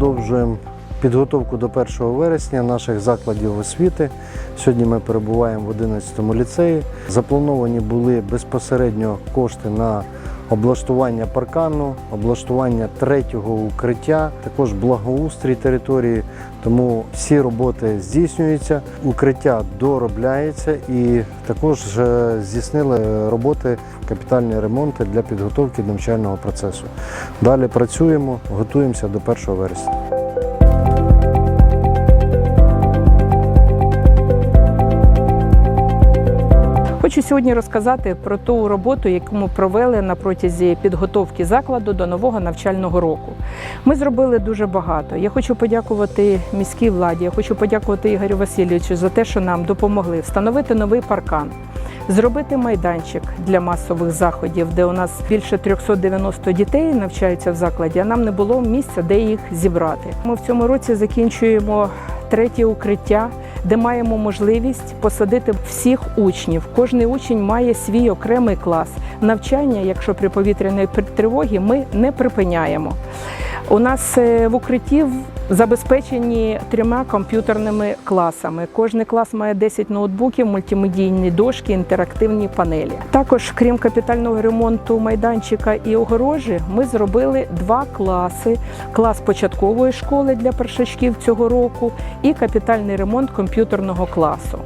продовжуємо підготовку до 1 вересня наших закладів освіти. Сьогодні ми перебуваємо в 11 ліцеї. Заплановані були безпосередньо кошти на облаштування паркану, облаштування третього укриття, також благоустрій території. Тому всі роботи здійснюються, укриття доробляється і також е, здійснили роботи капітальні ремонти для підготовки навчального процесу. Далі працюємо, готуємося до 1 вересня. Хочу сьогодні розказати про ту роботу, яку ми провели на протязі підготовки закладу до нового навчального року. Ми зробили дуже багато. Я хочу подякувати міській владі, я хочу подякувати Ігорю Васильовичу за те, що нам допомогли встановити новий паркан. Зробити майданчик для масових заходів, де у нас більше 390 дітей навчаються в закладі, а нам не було місця, де їх зібрати. Ми в цьому році закінчуємо третє укриття, де маємо можливість посадити всіх учнів. Кожний учень має свій окремий клас. Навчання, якщо при повітряної тривогі, ми не припиняємо. У нас е, в укритті забезпечені трьома комп'ютерними класами. Кожний клас має 10 ноутбуків, мультимедійні дошки, інтерактивні панелі. Також, крім капітального ремонту майданчика і огорожі, ми зробили два класи: клас початкової школи для першачків цього року і капітальний ремонт комп'ютерного класу.